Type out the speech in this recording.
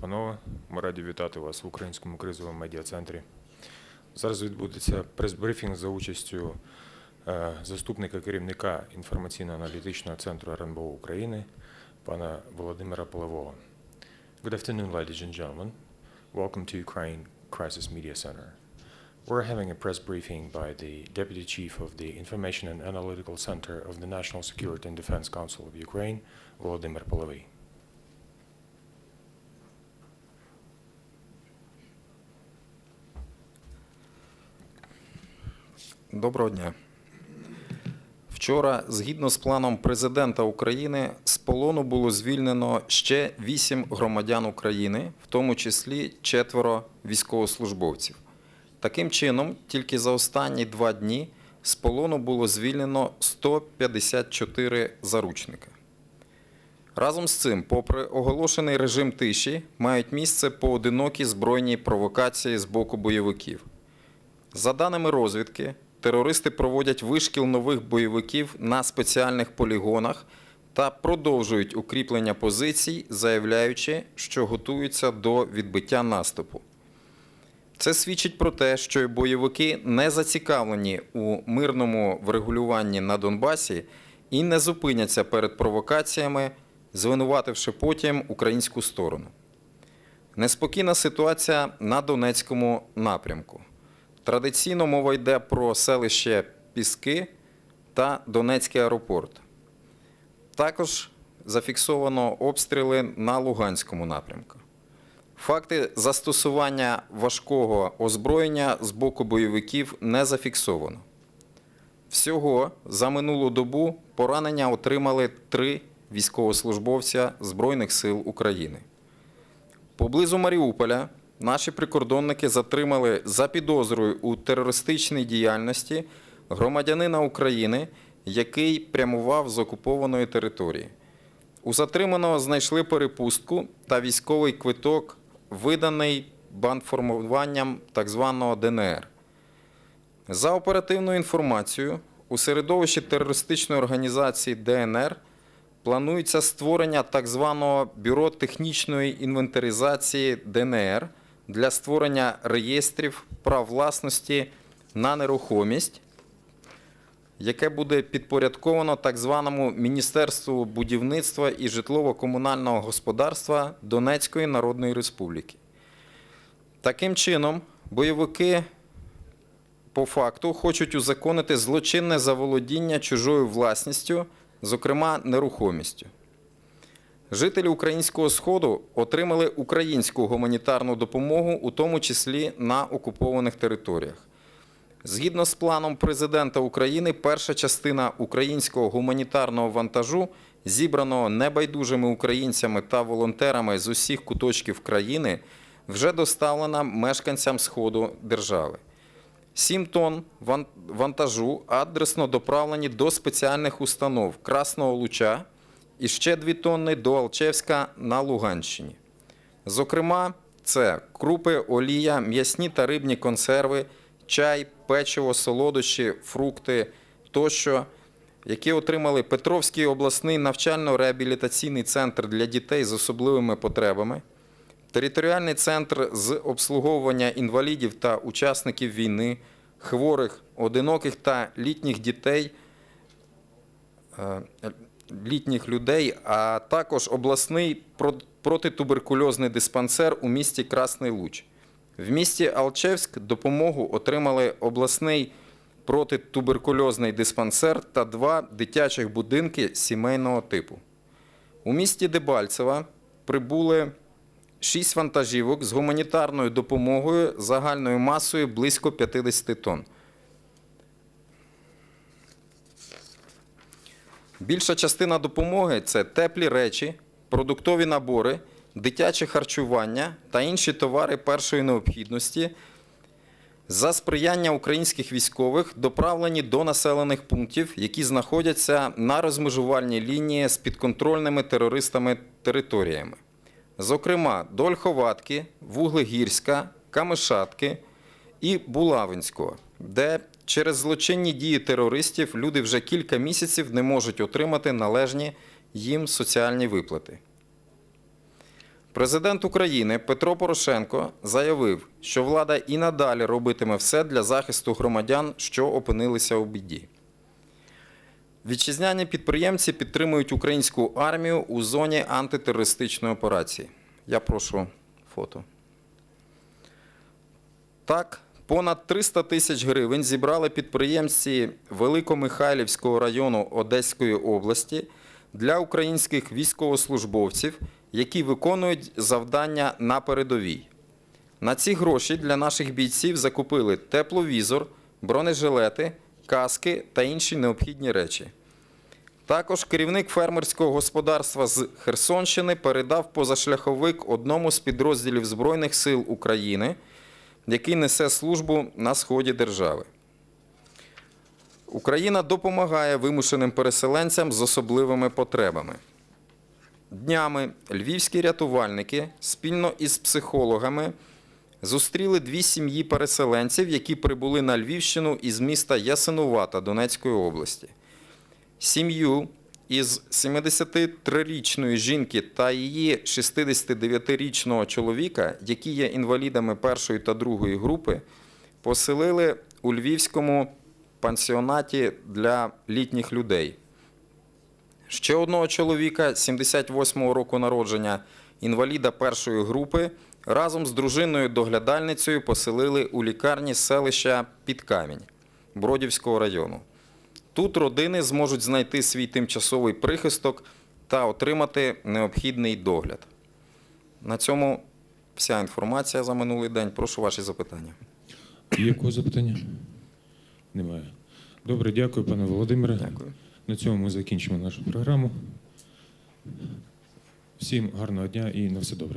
панове, ми раді вітати вас в українському кризовому медіа-центрі. Зараз відбудеться прес-брифінг за участю е, заступника керівника інформаційно-аналітичного центру РНБО України пана Володимира Полевого. Good afternoon, ladies and gentlemen. Welcome to Ukraine Crisis Media Center. We're having a press briefing by the Deputy Chief of the Information and Analytical Center of the National Security and Defense Council of Ukraine, Volodymyr Polevy. Доброго дня. Вчора, згідно з планом президента України, з полону було звільнено ще вісім громадян України, в тому числі четверо військовослужбовців. Таким чином, тільки за останні два дні з полону було звільнено 154 заручника. Разом з цим, попри оголошений режим тиші, мають місце поодинокі збройні провокації з боку бойовиків. За даними розвідки, терористи проводять вишкіл нових бойовиків на спеціальних полігонах та продовжують укріплення позицій, заявляючи, що готуються до відбиття наступу. Це свідчить про те, що бойовики не зацікавлені у мирному врегулюванні на Донбасі і не зупиняться перед провокаціями, звинувативши потім українську сторону. Неспокійна ситуація на Донецькому напрямку. Традиційно мова йде про селище Піски та Донецький аеропорт. Також зафіксовано обстріли на Луганському напрямку. Факти застосування важкого озброєння з боку бойовиків не зафіксовано. Всього за минулу добу поранення отримали три військовослужбовця Збройних сил України. Поблизу Маріуполя наші прикордонники затримали за підозрою у терористичній діяльності громадянина України, який прямував з окупованої території. У затриманого знайшли перепустку та військовий квиток, виданий бандформуванням так званого ДНР. За оперативною інформацією, у середовищі терористичної організації ДНР планується створення так званого бюро технічної інвентаризації ДНР для створення реєстрів прав власності на нерухомість, яке буде підпорядковано так званому Міністерству будівництва і житлово-комунального господарства Донецької Народної Республіки. Таким чином, бойовики по факту хочуть узаконити злочинне заволодіння чужою власністю, зокрема нерухомістю. Жителі українського сходу отримали українську гуманітарну допомогу, у тому числі на окупованих територіях. Згідно з планом президента України, перша частина українського гуманітарного вантажу, зібраного небайдужими українцями та волонтерами з усіх куточків країни, вже доставлена мешканцям сходу держави. 7 тонн вантажу адресно доправлені до спеціальних установ Красного Луча і ще 2 тонни до Алчевська на Луганщині. Зокрема, це крупи, олія, м'ясні та рибні консерви, чай, печиво, солодощі, фрукти тощо, які отримали Петровський обласний навчально-реабілітаційний центр для дітей з особливими потребами, територіальний центр з обслуговування інвалідів та учасників війни, хворих, одиноких та літніх дітей, е, літніх людей, а також обласний протитуберкульозний диспансер у місті Красний Луч. В місті Алчевськ допомогу отримали обласний протитуберкульозний диспансер та два дитячих будинки сімейного типу. У місті Дебальцева прибули шість вантажівок з гуманітарною допомогою загальною масою близько 50 тонн. Більша частина допомоги це теплі речі, продуктові набори, дитяче харчування та інші товари першої необхідності. За сприяння українських військових доправлені до населених пунктів, які знаходяться на розмежувальній лінії з підконтрольними терористами територіями. Зокрема, до Ольховатки, Вуглегірська, Камишатки і Булавинського, де через злочинні дії терористів люди вже кілька місяців не можуть отримати належні їм соціальні виплати. Президент України Петро Порошенко заявив, що влада і надалі робитиме все для захисту громадян, що опинилися у біді. Вітчизняні підприємці підтримують українську армію у зоні антитерористичної операції. Я прошу фото. Так, понад 300 тисяч гривень зібрали підприємці Великомихайлівського району Одеської області для українських військовослужбовців, які виконують завдання на передовій. На ці гроші для наших бійців закупили тепловізор, бронежилети, каски та інші необхідні речі. Також керівник фермерського господарства з Херсонщини передав позашляховик одному з підрозділів Збройних сил України, який несе службу на сході держави. Україна допомагає вимушеним переселенцям з особливими потребами. Днями львівські рятувальники спільно із психологами зустріли дві сім'ї переселенців, які прибули на Львівщину із міста Ясинувата Донецької області. Сім'ю із 73-річної жінки та її 69-річного чоловіка, які є інвалідами першої та другої групи, поселили у львівському пансіонаті для літніх людей. Ще одного чоловіка 78-го року народження, інваліда першої групи, разом з дружиною-доглядальницею поселили у лікарні селища Підкамінь Бродівського району. Тут родини зможуть знайти свій тимчасовий прихисток та отримати необхідний догляд. На цьому вся інформація за минулий день. Прошу ваші запитання. Є якого запитання? Немає. Добре, дякую, пане Володимире. Дякую. На цьому ми закінчимо нашу програму. Всім гарного дня і на все добре.